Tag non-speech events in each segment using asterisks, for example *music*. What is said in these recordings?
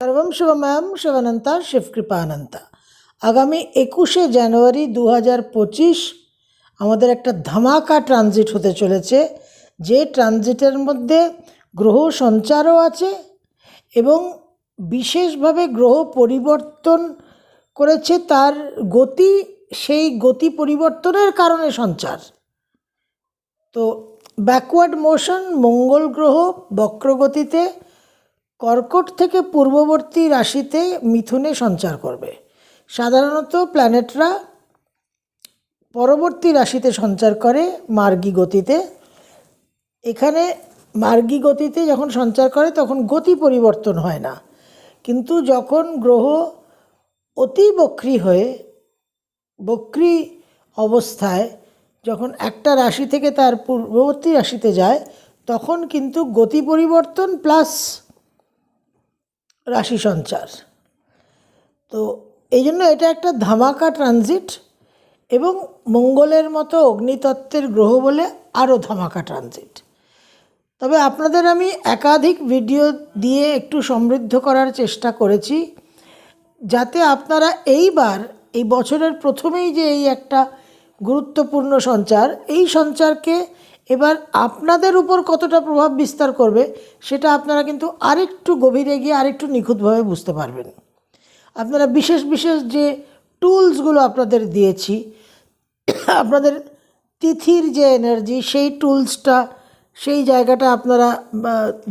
সর্বম শুভময়ম শিবানন্তা শিবকৃপানন্তা আগামী একুশে জানুয়ারি দু পঁচিশ আমাদের একটা ধামাকা ট্রানজিট হতে চলেছে, যে ট্রানজিটের মধ্যে গ্রহ সঞ্চারও আছে এবং বিশেষভাবে গ্রহ পরিবর্তন করেছে তার গতি, সেই গতি পরিবর্তনের কারণে সঞ্চার। তো ব্যাকওয়ার্ড মোশন মঙ্গল গ্রহ বক্রগতিতে কর্কট থেকে পূর্ববর্তী রাশিতে মিথুনে সঞ্চার করবে। সাধারণত প্ল্যানেটরা পরবর্তী রাশিতে সঞ্চার করে মার্গী গতিতে। এখানে মার্গী গতিতে যখন সঞ্চার করে তখন গতি পরিবর্তন হয় না। কিন্তু যখন গ্রহ অতি বক্রী হয়ে, বক্রী অবস্থায় যখন একটা রাশি থেকে তার পূর্ববর্তী রাশিতে যায়, তখন কিন্তু গতি পরিবর্তন প্লাস রাশি সঞ্চার। তো এই জন্য এটা একটা ধামাকা ট্রানজিট এবং মঙ্গলের মতো অগ্নিতত্ত্বের গ্রহ বলে আরও ধামাকা ট্রানজিট। তবে আপনাদের আমি একাধিক ভিডিও দিয়ে একটু সমৃদ্ধ করার চেষ্টা করেছি, যাতে আপনারা এইবার, এই বছরের প্রথমেই যে এই একটা গুরুত্বপূর্ণ সঞ্চার, এই সঞ্চারকে এবার আপনাদের উপর কতটা প্রভাব বিস্তার করবে, সেটা আপনারা কিন্তু আরেকটু গভীরে গিয়ে আরেকটু নিখুঁতভাবে বুঝতে পারবেন। আপনারা বিশেষ বিশেষ যে টুলসগুলো আপনাদের দিয়েছি, আপনাদের তিথির যে এনার্জি, সেই টুলসটা, সেই জায়গাটা আপনারা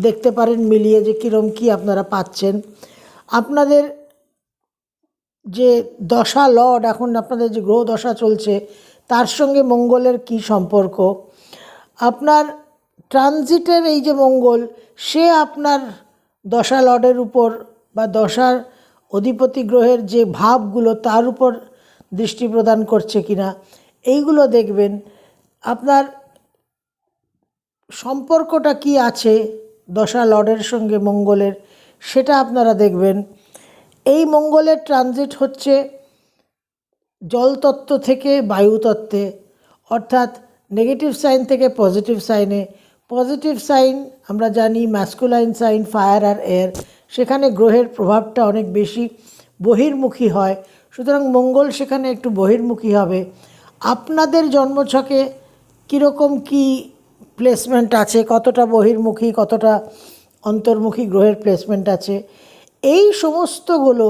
দেখতে পারেন মিলিয়ে যে কীরম কী আপনারা পাচ্ছেন। আপনাদের যে দশা লড এখন আপনাদের যে গ্রহ দশা চলছে, তার সঙ্গে মঙ্গলের কি সম্পর্ক? আপনার ট্রানজিটের এই যে মঙ্গল, সে আপনার দশা লডের উপর বা দশার অধিপতি গ্রহের যে ভাবগুলো তার উপর দৃষ্টি প্রদান করছে কিনা, এইগুলো দেখবেন। আপনার সম্পর্কটা কি আছে দশা লডের সঙ্গে মঙ্গলের, সেটা আপনারা দেখবেন। এই মঙ্গলের ট্রানজিট হচ্ছে জলতত্ত্ব থেকে বায়ুতত্ত্বে, অর্থাৎ নেগেটিভ সাইন থেকে পজিটিভ সাইনে পজিটিভ সাইন আমরা জানি ম্যাসকুলাইন সাইন ফায়ার আর এয়ার সেখানে গ্রহের প্রভাবটা অনেক বেশি, বহির্মুখী হয়। সুতরাং মঙ্গল সেখানে একটু বহির্মুখী হবে। আপনাদের জন্মছকে কীরকম কী প্লেসমেন্ট আছে? কতটা বহির্মুখী, কতটা অন্তর্মুখী গ্রহের প্লেসমেন্ট আছে? এই সমস্তগুলো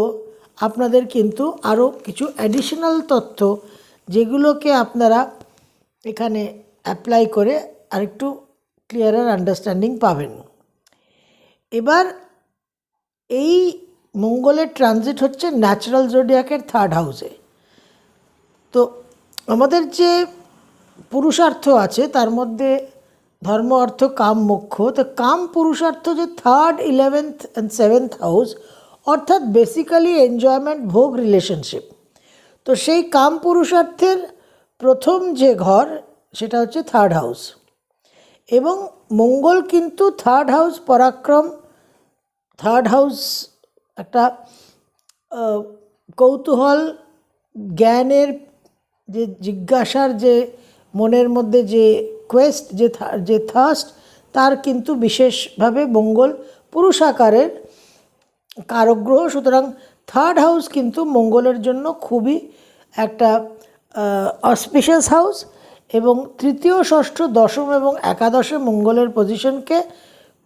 আপনাদের কিন্তু আরও কিছু অ্যাডিশনাল তথ্য যেগুলোকে আপনারা এখানে অ্যাপ্লাই করে আরেকটু ক্লিয়ারার আন্ডারস্ট্যান্ডিং পাবেন। এবার এই মঙ্গলের ট্রানজিট হচ্ছে ন্যাচারাল জোডিয়াকের থার্ড হাউসে তো আমাদের যে পুরুষার্থ আছে, তার মধ্যে ধর্ম, অর্থ, কাম মুখ্য তো কাম, পুরুষার্থ যে third eleventh and seventh house অর্থাৎ বেসিক্যালি এনজয়মেন্ট ভোগ রিলেশনশিপ তো সেই কাম, পুরুষার্থের প্রথম যে ঘর, সেটা হচ্ছে থার্ড হাউস এবং মঙ্গল কিন্তু থার্ড হাউস পরাক্রম থার্ড হাউস একটা কৌতূহল, জ্ঞানের যে জিজ্ঞাসার যে মনের মধ্যে যে কোয়েস্ট যে যে থার্স্ট তার কিন্তু বিশেষভাবে মঙ্গল পুরুষাকারের কারগ্রহ সুতরাং থার্ড হাউস কিন্তু মঙ্গলের জন্য খুবই একটা অসপিশিয়াস হাউস এবং তৃতীয়, ষষ্ঠ, দশম এবং একাদশে মঙ্গলের পজিশনকে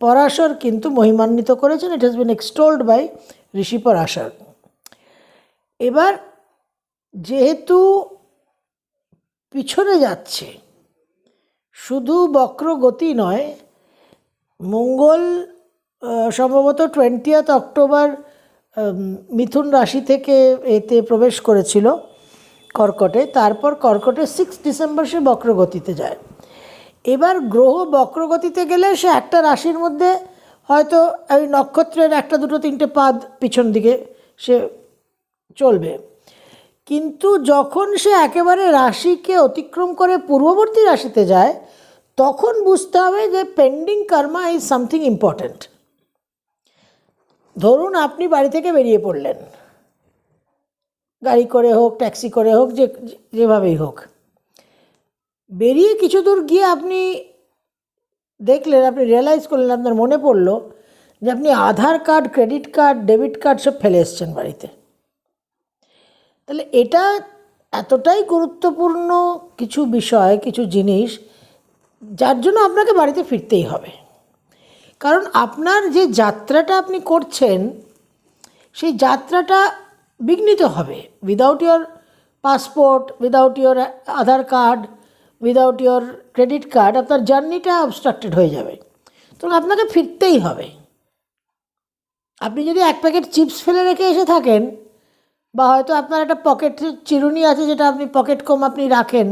পরাশর কিন্তু মহিমান্বিত করেছেন। It has been extolled by Rishi Parashar. এবার যেহেতু পিছনে যাচ্ছে, শুধু বক্র গতি নয়, মঙ্গল সম্ভবত টোয়েন্টিয়াথ অক্টোবর মিথুন রাশি থেকে এতে প্রবেশ করেছিল। কর্কটে, তারপর কর্কটে সিক্স ডিসেম্বর সে বক্রগতিতে যায়। এবার গ্রহ বক্রগতিতে গেলে সে একটা রাশির মধ্যে হয়তো ওই নক্ষত্রের একটা, দুটো, তিনটে পাদ পিছন দিকে সে চলবে। কিন্তু যখন সে একেবারে রাশিকে অতিক্রম করে পূর্ববর্তী রাশিতে যায়, তখন বুঝতে হবে যে pending karma is something important ধরুন আপনি বাড়ি থেকে বেরিয়ে পড়লেন। গাড়ি করে হোক, ট্যাক্সি করে হোক, যে, যেভাবেই হোক। বেরিয়ে কিছু দূর গিয়ে আপনি দেখলেন, আপনি রিয়েলাইজ করলেন, আপনার মনে পড়ল যে আপনি Aadhaar card credit card debit card সব ফেলে এসছেন বাড়িতে। তাহলে এটা এতটাই গুরুত্বপূর্ণ কিছু বিষয়, কিছু জিনিস, যার জন্য আপনাকে বাড়িতে ফিরতেই হবে। কারণ আপনার যে যাত্রাটা আপনি করছেন, সেই যাত্রাটা বিঘ্নিত হবে। Without your passport without your Aadhaar card without your credit card আপনার জার্নিটা অবস্ট্রাক্টেড হয়ে যাবে। তখন আপনাকে ফিরতেই হবে। আপনি যদি এক প্যাকেট চিপস ফেলে রেখে এসে থাকেন, বা হয়তো আপনার একটা পকেট চিরুনি আছে যেটা আপনি পকেট কম আপনি রাখেন,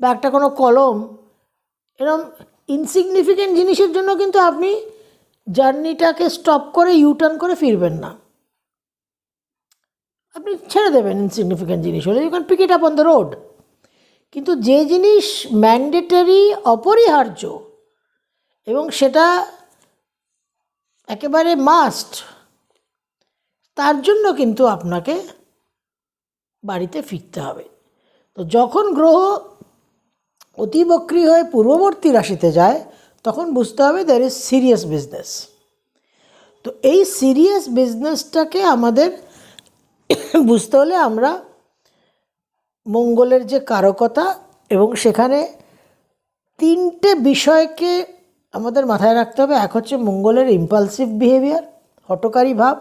বা একটা কোনো কলম এরকম ইনসিগনিফিকেন্ট জিনিসের জন্য কিন্তু আপনি জার্নিটাকে স্টপ করে ইউটার্ন করে ফিরবেন না। আপনি ছেড়ে দেবেন ইনসিগনিফিকেন্ট জিনিস হলে। You can pick it up on the road কিন্তু যে জিনিস ম্যান্ডেটারি অপরিহার্য এবং সেটা একেবারে মাস্ট তার জন্য কিন্তু আপনাকে বাড়িতে ফিরতে হবে। তো যখন গ্রহ অতিবক্রী হয়ে পূর্ববর্তী রাশিতে যায়, তখন বুঝতে হবে দ্যার ইজ সিরিয়াস বিজনেস তো এই সিরিয়াস বিজনেসটাকে আমাদের বুঝতে হলে আমরা মঙ্গলের যে কারকতা এবং সেখানে তিনটে বিষয়কে আমাদের মাথায় রাখতে হবে। এক হচ্ছে মঙ্গলের ইম্পালসিভ বিহেভিয়ার হটকারী ভাব।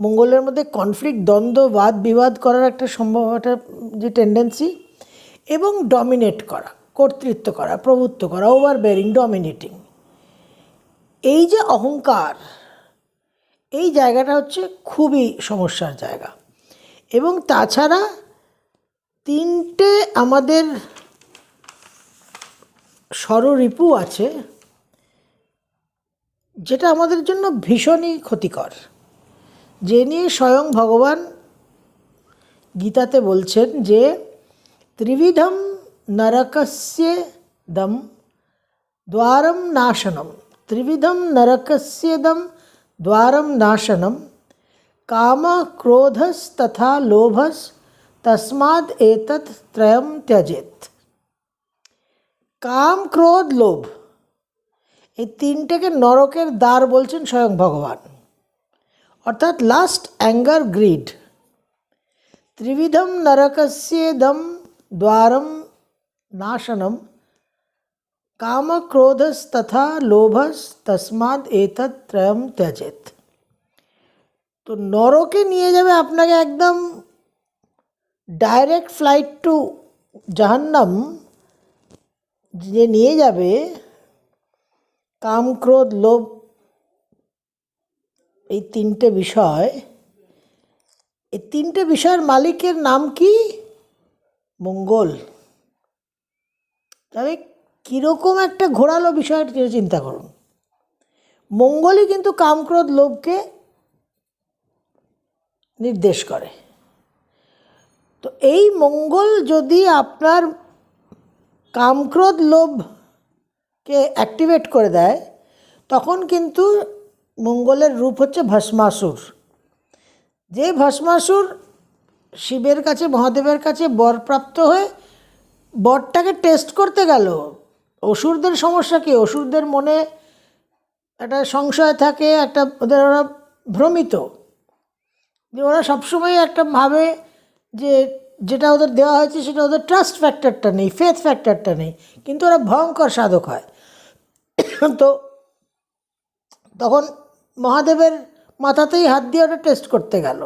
মঙ্গলের মধ্যে কনফ্লিক্ট দ্বন্দ্ব, বাদ, বিবাদ করার একটা সম্ভব একটা যে টেন্ডেন্সি এবং ডমিনেট করা, কর্তৃত্ব করা, প্রভুত্ব করা ওভার বেয়ারিং ডমিনেটিং এই যে অহংকার এই জায়গাটা হচ্ছে খুবই সমস্যার জায়গা। এবং তাছাড়া তিনটে আমাদের ষড়রিপু আছে, যেটা আমাদের জন্য ভীষণই ক্ষতিকর। যে নিয়ে স্বয়ং ভগবান গীতাতে বলছেন যে, ত্রিবিধম নরকস্য দম, দ্বারম নাশনম। ত্রিবিধম নরকস্য দম দ্বারম নাশনম কাম ক্রোধস্তথা লোভস তস্মাদ এতৎ ত্রয়ম কাম ক্রোধ লোভ এই তিনটেকে নরকের দ্বার বলছেন স্বয়ং ভগবান অর্থাৎ লাস্ট অ্যাঙ্গার গ্রিড ত্রিবিধম নরকস্যেদম দ্বারম নাশনম কামক্রোধস্তথা লোভস তসমাদ এতৎ ত্রয়ম ত্যজেত তো নরকে নিয়ে যাবে আপনাকে একদম ডাইরেক্ট ফ্লাইট টু জাহান্নাম যে নিয়ে যাবে কাম ক্রোধ লোভ এই তিনটে বিষয় এই তিনটে বিষয়ের মালিকের নাম কি মঙ্গল তাহলে কীরকম একটা ঘোরালো বিষয় চিন্তা করুন। মঙ্গলই কিন্তু কামক্রোধ লোভকে নির্দেশ করে। তো এই মঙ্গল যদি আপনার কামক্রোধ লোভকে অ্যাক্টিভেট করে দেয়, তখন কিন্তু মঙ্গলের রূপ হচ্ছে ভস্মাসুর। যে ভস্মাসুর শিবের কাছে, মহাদেবের কাছে বরপ্রাপ্ত হয়ে বরটাকে টেস্ট করতে গেল অসুরদের সমস্যা কি? অসুরদের মনে একটা সংশয় থাকে, একটা ওদের ওরা ভ্রমিত। যে ওরা সবসময় একটা ভাবে যে যেটা ওদের দেওয়া হয়েছে সেটা ওদের ট্রাস্ট ফ্যাক্টরটা নেই ফেথ ফ্যাক্টরটা নেই, কিন্তু ওরা ভয়ঙ্কর সাধক হয়। তো তখন মহাদেবের মাথাতেই হাত দিয়ে ওটা টেস্ট করতে গেল।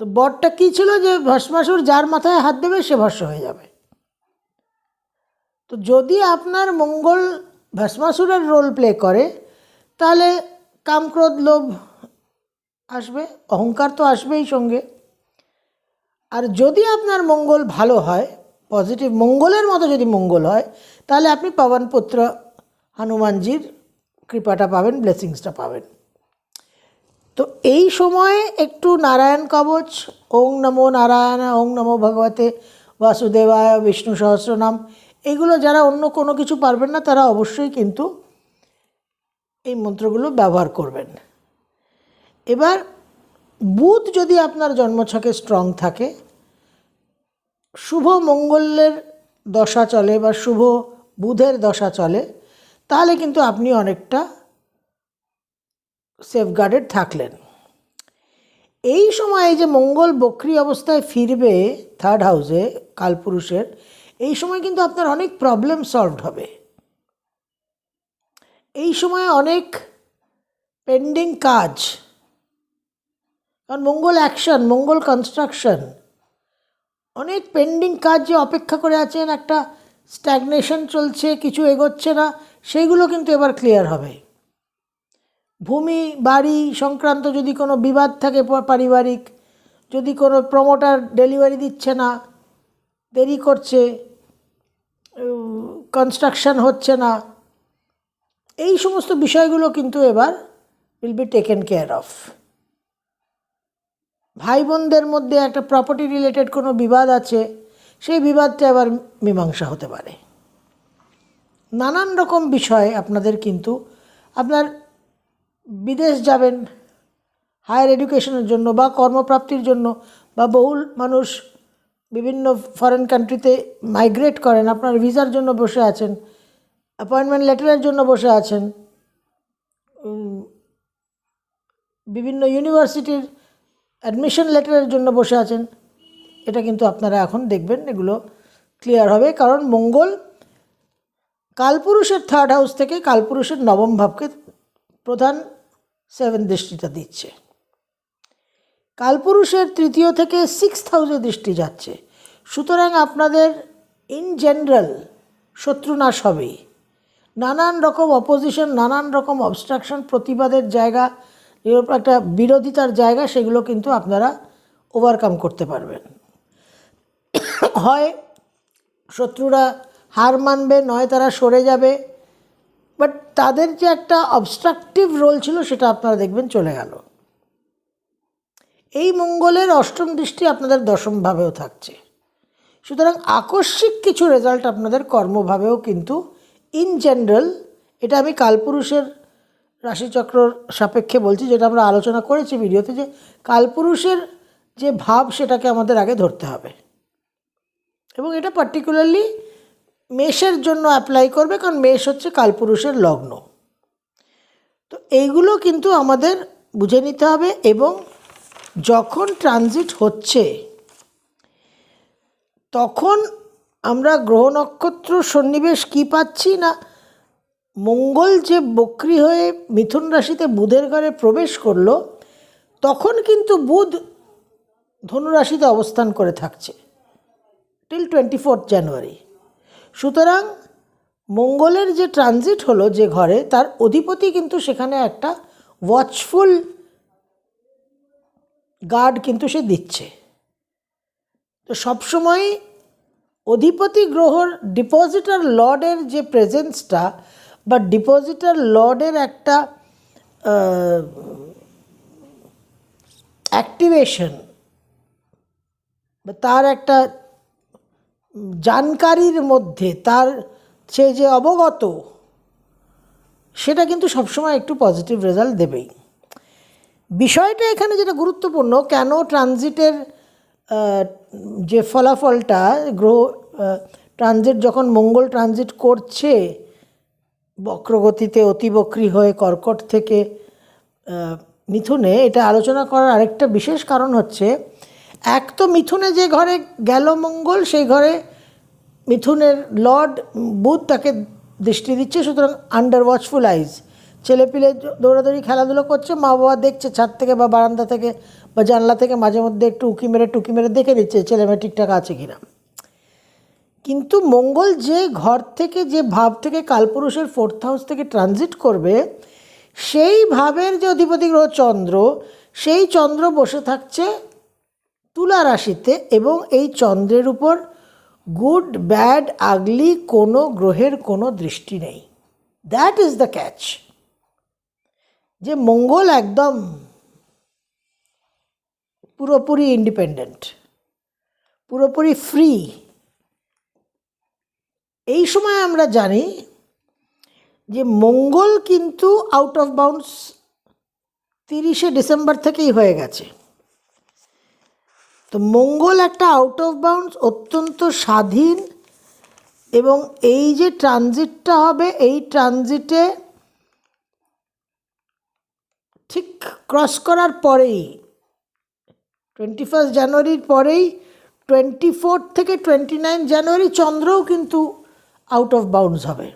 তো বরটা কী ছিল যে ভস্মাসুর যার মাথায় হাত দেবে সে ভস্ম হয়ে যাবে। তো যদি আপনার মঙ্গল ভস্মাসুরের রোল প্লে করে, তাহলে কামক্রোধ লোভ আসবে, অহংকার তো আসবেই সঙ্গে। আর যদি আপনার মঙ্গল ভালো হয় পজিটিভ মঙ্গলের মতো যদি মঙ্গল হয়, তাহলে আপনি পবনপুত্র হনুমানজির কৃপাটা পাবেন ব্লেসিংসটা পাবেন। তো এই সময়ে একটু নারায়ণ কবচ, ওং নমো নারায়ণ, ওং নমো ভগবতে, বাসুদেবায়, বিষ্ণু সহস্রনাম এগুলো যারা অন্য কোনো কিছু পারবেন না, তারা অবশ্যই কিন্তু এই মন্ত্রগুলো ব্যবহার করবেন। এবার বুধ যদি আপনার জন্মছকে স্ট্রং থাকে, শুভ মঙ্গলের দশা চলে বা শুভ বুধের দশা চলে, তাহলে কিন্তু আপনি অনেকটা সেফগার্ডেড থাকলেন। এই সময়ে যে মঙ্গল বক্রি অবস্থায় ফিরবে থার্ড হাউসে কালপুরুষের এই সময় কিন্তু আপনার অনেক প্রবলেম সলভড হবে। এই সময় অনেক পেন্ডিং কাজ। কারণ মঙ্গল অ্যাকশন মঙ্গল কনস্ট্রাকশন অনেক পেন্ডিং কাজ যে অপেক্ষা করে আছেন, একটা স্ট্যাগনেশন চলছে, কিছু এগোচ্ছে না সেইগুলো কিন্তু এবার ক্লিয়ার হবে। ভূমি, বাড়ি সংক্রান্ত যদি কোনো বিবাদ থাকে পারিবারিক, যদি কোনো প্রমোটার ডেলিভারি দিচ্ছে না দেরি করছে কনস্ট্রাকশন হচ্ছে না। এই সমস্ত বিষয়গুলো কিন্তু এবার will be taken care of ভাই বোনদের মধ্যে একটা প্রপার্টি রিলেটেড কোনো বিবাদ আছে, সেই বিবাদটা এবার মীমাংসা হতে পারে। নানান রকম বিষয় আপনাদের কিন্তু আপনার বিদেশ যাবেন হায়ার এডুকেশনের জন্য বা কর্মপ্রাপ্তির জন্য বা বহুল মানুষ বিভিন্ন ফরেন কান্ট্রিতে মাইগ্রেট করেন, আপনার ভিসার জন্য বসে আছেন অ্যাপয়েন্টমেন্ট লেটারের জন্য বসে আছেন বিভিন্ন ইউনিভার্সিটির অ্যাডমিশন লেটারের জন্য বসে আছেন, এটা কিন্তু আপনারা এখন দেখবেন, এগুলো ক্লিয়ার হবে, কারণ মঙ্গল কালপুরুষের থার্ড হাউস থেকে কালপুরুষের নবম ভাবকে প্রধান সেভেন দৃষ্টিটা দিচ্ছে। কালপুরুষের তৃতীয় থেকে সিক্স হাউসে দৃষ্টি যাচ্ছে। সুতরাং আপনাদের ইন জেনারেল শত্রুনাশ হবেই। নানান রকম অপোজিশন নানান রকম অবস্ট্রাকশন প্রতিবাদের জায়গা একটা বিরোধিতার জায়গা, সেগুলো কিন্তু আপনারা ওভারকাম করতে পারবেন। হয় শত্রুরা হার মানবে, নয় তারা সরে যাবে বাট তাদের যে একটা অবস্ট্রাকটিভ রোল ছিল, সেটা আপনারা দেখবেন চলে গেল। এই মঙ্গলের অষ্টম দৃষ্টি আপনাদের দশমভাবেও থাকছে। সুতরাং আকস্মিক কিছু রেজাল্ট আপনাদের কর্মভাবেও কিন্তু ইন জেনারেল এটা আমি কালপুরুষের রাশিচক্রর সাপেক্ষে বলছি, যেটা আমরা আলোচনা করেছি ভিডিওতে যে কালপুরুষের যে ভাব সেটাকে আমাদের আগে ধরতে হবে। এবং এটা পার্টিকুলারলি মেষের জন্য অ্যাপ্লাই করবে, কারণ মেষ হচ্ছে কালপুরুষের লগ্ন। তো এইগুলো কিন্তু আমাদের বুঝে নিতে হবে এবং যখন ট্রানজিট হচ্ছে, তখন আমরা গ্রহ নক্ষত্র সন্নিবেশ কি পাচ্ছি না? মঙ্গল যে বক্রি হয়ে মিথুন রাশিতে বুধের ঘরে প্রবেশ করল, তখন কিন্তু বুধ ধনুরাশিতে অবস্থান করে থাকছে টিল টোয়েন্টি ফোর্থ জানুয়ারি সুতরাং মঙ্গলের যে ট্রানজিট হলো যে ঘরে, তার অধিপতি কিন্তু সেখানে একটা ওয়াচফুল গার্ড কিন্তু সে দিচ্ছে। তো সবসময় অধিপতি গ্রহর ডিপোজিটার লর্ডের যে প্রেজেন্সটা বা ডিপোজিটার লর্ডের একটা অ্যাক্টিভেশন তার একটা জানকারির মধ্যে তার সে যে অবগত, সেটা কিন্তু সবসময় একটু পজিটিভ রেজাল্ট দেবেই। বিষয়টা এখানে যেটা গুরুত্বপূর্ণ, কেন ট্রানজিটের যে ফলাফলটা, গ্রহ ট্রানজিট যখন মঙ্গল ট্রানজিট করছে, বক্রগতিতে অতিবক্রী হয়ে কর্কট থেকে মিথুনে, এটা আলোচনা করার আরেকটা বিশেষ কারণ হচ্ছে, এক তো মিথুনে যে ঘরে গেল মঙ্গল, সেই ঘরে মিথুনের লর্ড বুধ তাকে দৃষ্টি দিচ্ছে, সুতরাং আন্ডার ওয়াচফুল আইজ ছেলেপিলে দৌড়াদৌড়ি, খেলাধুলো করছে, মা বাবা দেখছে ছাদ থেকে বা বারান্দা থেকে বা জানলা থেকে মাঝে মধ্যে একটু উঁকি মেরে টুকি মেরে দেখে দিচ্ছে ছেলে মেয়ে ঠিকঠাক আছে কিনা। কিন্তু মঙ্গল যে ঘর থেকে, যে ভাব থেকে কালপুরুষের ফোর্থ হাউস থেকে ট্রানজিট করবে, সেই ভাবের যে অধিপতি গ্রহ চন্দ্র, সেই চন্দ্র বসে থাকছে তুলা রাশিতে এবং এই চন্দ্রের উপর গুড ব্যাড আগলি কোনো গ্রহের কোনো দৃষ্টি নেই। দ্যাট ইজ দ্য ক্যাচ যে মঙ্গল একদম পুরোপুরি ইন্ডিপেন্ডেন্ট পুরোপুরি ফ্রি এই সময় আমরা জানি যে মঙ্গল কিন্তু আউট অফ বাউন্ডস তিরিশে ডিসেম্বর থেকেই হয়ে গেছে। তো মঙ্গল একটা আউট অফ বাউন্ডস অত্যন্ত স্বাধীন এবং এই যে ট্রানজিটটা হবে, এই ট্রানজিটে ঠিক ক্রস করার পরেই টোয়েন্টি ফার্স্ট জানুয়ারির পরেই টোয়েন্টি ফোর থেকে টোয়েন্টি নাইন জানুয়ারি চন্দ্রও কিন্তু আউট অফ বাউন্ডস হবে।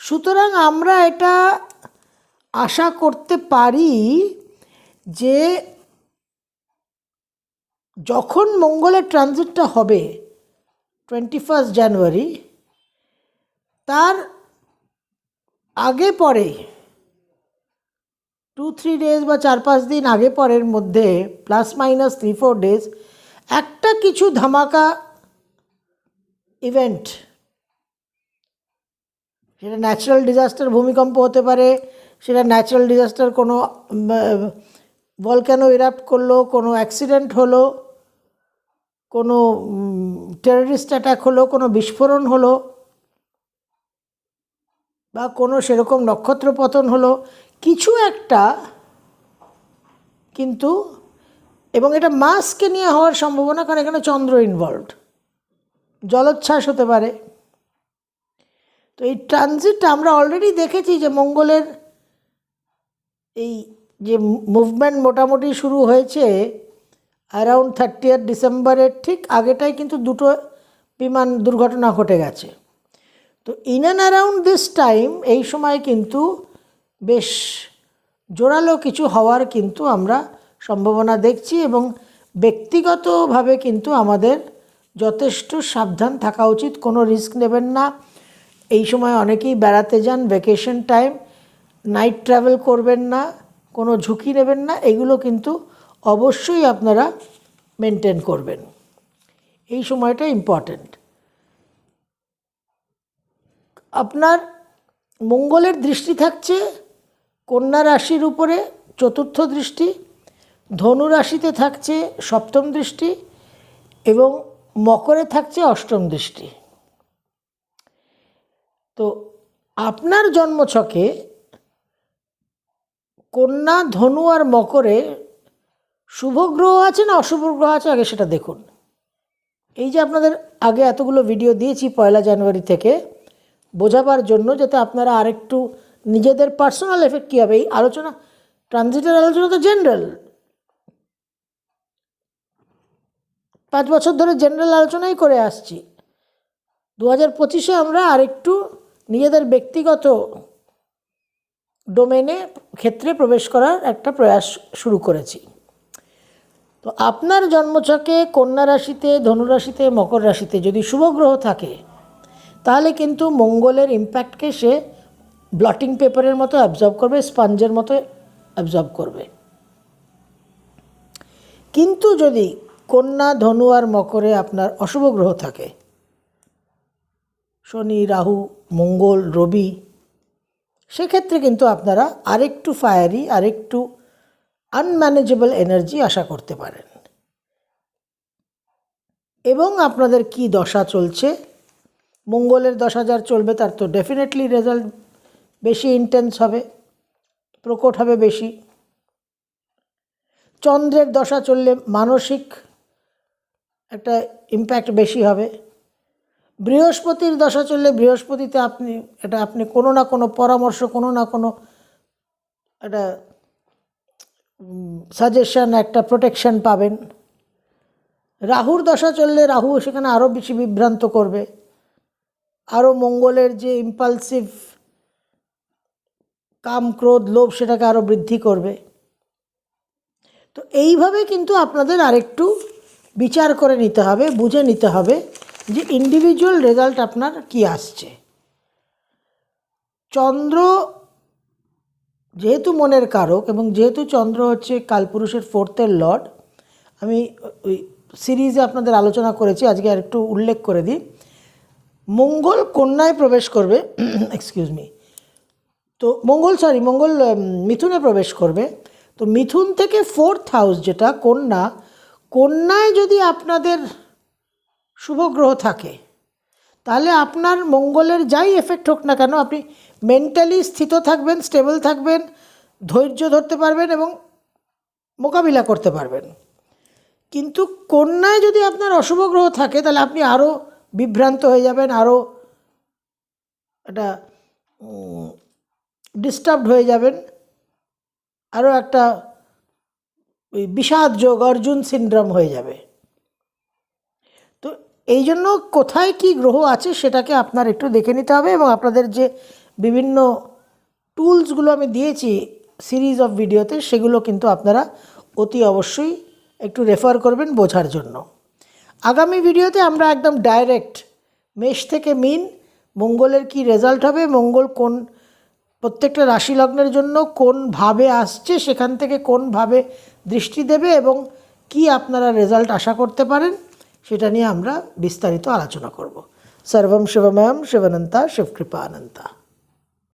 সুতরাং আমরা এটা আশা করতে পারি যে যখন মঙ্গলের ট্রানজিটটা হবে টোয়েন্টি ফার্স্ট জানুয়ারি তার আগে পরে টু থ্রি ডেজ বা চার, পাঁচ দিন আগে পরের মধ্যে plus minus three four days একটা কিছু ধামাকা ইভেন্ট সেটা ন্যাচারাল ডিজাস্টার ভূমিকম্প হতে পারে, সেটা ন্যাচারাল ডিজাস্টার কোনো ভলক্যানো ইরাপ্ট করল, কোনো অ্যাক্সিডেন্ট হলো, কোনো টেররিস্ট অ্যাটাক হলো, কোনো বিস্ফোরণ হলো, বা কোনো সেরকম নক্ষত্র পতন হলো কিছু একটা কিন্তু, এবং এটা মাসকে নিয়ে হওয়ার সম্ভাবনা, কারণ এখানে চন্দ্র ইনভলভড জলোচ্ছ্বাস হতে পারে। তো এই ট্রানজিটটা আমরা অলরেডি দেখেছি যে মঙ্গলের এই যে মুভমেন্ট মোটামুটি শুরু হয়েছে অ্যারাউন্ড থার্টিয়ার ডিসেম্বরের ঠিক আগেটাই কিন্তু দুটো বিমান দুর্ঘটনা ঘটে গেছে। তো in and around this time এই সময় কিন্তু বেশ জোরালো কিছু হওয়ার কিন্তু আমরা সম্ভাবনা দেখছি এবং ব্যক্তিগতভাবে কিন্তু আমাদের যথেষ্ট সাবধান থাকা উচিত, কোনো রিস্ক নেবেন না। এই সময় অনেকেই বেড়াতে যান ভ্যাকেশন টাইম নাইট ট্রাভেল করবেন না, কোনো ঝুঁকি নেবেন না, এগুলো কিন্তু অবশ্যই আপনারা মেনটেন করবেন। এই সময়টা ইম্পর্ট্যান্ট আপনার মঙ্গলের দৃষ্টি থাকছে কন্যা রাশির উপরে চতুর্থ দৃষ্টি, ধনু রাশিতে থাকছে সপ্তম দৃষ্টি এবং মকরে থাকছে অষ্টম দৃষ্টি। তো আপনার জন্মছকে কন্যা, ধনু আর মকরে শুভ গ্রহ আছে না অশুভ গ্রহ আছে আগে সেটা দেখুন। এই যে আপনাদের আগে এতগুলো ভিডিও দিয়েছি পয়লা জানুয়ারি থেকে, বোঝাবার জন্য যাতে আপনারা আরেকটু নিজেদের পার্সোনাল এফেক্ট কী হবে? এই আলোচনা ট্রানজিটের আলোচনা তো জেনারেল পাঁচ বছর ধরে জেনারেল আলোচনাই করে আসছি। দু হাজার পঁচিশে আমরা আরেকটু নিজেদের ব্যক্তিগত ডোমেনে ক্ষেত্রে প্রবেশ করার একটা প্রয়াস শুরু করেছি। তো আপনার জন্মছকে কন্যা রাশিতে ধনুরাশিতে মকর রাশিতে যদি শুভ গ্রহ থাকে, তাহলে কিন্তু মঙ্গলের ইম্প্যাক্টকে সে ব্লটিং পেপারের মতো অ্যাবজর্ব করবে স্পঞ্জের মতো অ্যাবজর্ব করবে। কিন্তু যদি কন্যা, ধনু আর মকরে আপনার অশুভ গ্রহ থাকে, শনি, রাহু, মঙ্গল, রবি, সেক্ষেত্রে কিন্তু আপনারা আরেকটু ফায়ারি আরেকটু আনম্যানেজেবল এনার্জি আশা করতে পারেন। এবং আপনাদের কি দশা চলছে? মঙ্গলের দশ হাজার চলবে, তার তো ডেফিনেটলি রেজাল্ট বেশি ইন্টেন্স হবে, প্রকট হবে বেশি। চন্দ্রের দশা চললে মানসিক একটা ইম্প্যাক্ট বেশি হবে। বৃহস্পতির দশা চললে বৃহস্পতিতে আপনি, এটা আপনি কোনো না কোনো পরামর্শ, কোনো না কোনো একটা সাজেশন একটা প্রোটেকশন পাবেন। রাহুর দশা চললে রাহু সেখানে আরও বেশি বিভ্রান্ত করবে। আরও মঙ্গলের যে ইম্পালসিভ কাম, ক্রোধ, লোভ সেটাকে আরও বৃদ্ধি করবে। তো এইভাবে কিন্তু আপনাদের আরেকটু বিচার করে নিতে হবে, বুঝে নিতে হবে যে ইন্ডিভিজুয়াল রেজাল্ট আপনার কি আসছে। চন্দ্র যেহেতু মনের কারক এবং যেহেতু চন্দ্র হচ্ছে কালপুরুষের ফোর্থের লর্ড আমি ওই সিরিজে আপনাদের আলোচনা করেছি, আজকে আর একটু উল্লেখ করে দিই। মঙ্গল কন্যায় প্রবেশ করবে *coughs* এক্সকিউজ মি তো মঙ্গল সরি মঙ্গল মিথুনে প্রবেশ করবে। তো মিথুন থেকে ফোর্থ হাউস যেটা, কন্যা, কন্যায় যদি আপনাদের শুভ গ্রহ থাকে, তাহলে আপনার মঙ্গলের যাই এফেক্ট হোক না কেন, আপনি মেন্টালি স্থিত থাকবেন স্টেবল থাকবেন, ধৈর্য ধরতে পারবেন এবং মোকাবিলা করতে পারবেন। কিন্তু কন্যায় যদি আপনার অশুভ গ্রহ থাকে, তাহলে আপনি আরও বিভ্রান্ত হয়ে যাবেন আরও একটা ডিস্টার্বড হয়ে যাবেন। আরও একটা ওই বিষাদ যোগ অর্জুন সিন্ড্রোম হয়ে যাবে। তো এই জন্য কোথায় কি গ্রহ আছে সেটাকে আপনার একটু দেখে নিতে হবে এবং আপনাদের যে বিভিন্ন টুলসগুলো আমি দিয়েছি সিরিজ অফ ভিডিওতে সেগুলো কিন্তু আপনারা অতি অবশ্যই একটু রেফার করবেন বোঝার জন্য। আগামী ভিডিওতে আমরা একদম ডাইরেক্ট মেষ থেকে মিন, মঙ্গলের কি রেজাল্ট হবে, মঙ্গল কোন প্রত্যেকটা রাশি লগ্নের জন্য কোনভাবে আসছে, সেখান থেকে কোনভাবে দৃষ্টি দেবে এবং কি আপনারা রেজাল্ট আশা করতে পারেন, সেটা নিয়ে আমরা বিস্তারিত আলোচনা করব। সর্বম শিবময়ম শিবনন্তা শিবকৃপা অনন্তা